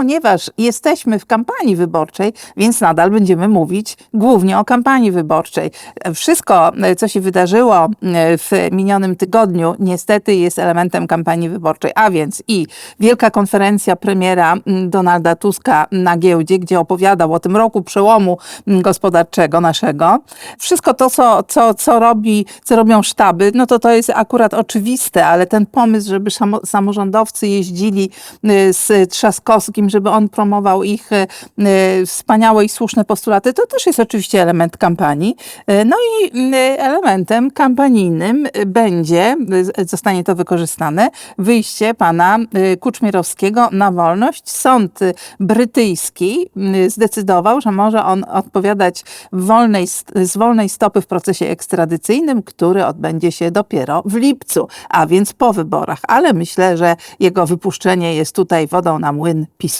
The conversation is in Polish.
ponieważ jesteśmy w kampanii wyborczej, więc nadal będziemy mówić głównie o kampanii wyborczej. Wszystko, e, co się wydarzyło e, w minionym tygodniu, niestety jest elementem kampanii wyborczej, a więc i wielka konferencja premiera m, Donalda Tuska na giełdzie, gdzie opowiadał o tym roku przełomu m, gospodarczego naszego. Wszystko to, co, co, co, robi, co robią sztaby, no to to jest akurat oczywiste, ale ten pomysł, żeby samo- samorządowcy jeździli y, z Trzaskowskim, żeby on promował ich y, y, wspaniałe i słuszne postulaty, to też jest oczywiście element kampanii. Y, No i elementem kampanijnym będzie, zostanie to wykorzystane, wyjście pana Kuczmierowskiego na wolność. Sąd brytyjski zdecydował, że może on odpowiadać wolnej, z wolnej stopy w procesie ekstradycyjnym, który odbędzie się dopiero w lipcu, a więc po wyborach. Ale myślę, że jego wypuszczenie jest tutaj wodą na młyn PiSu.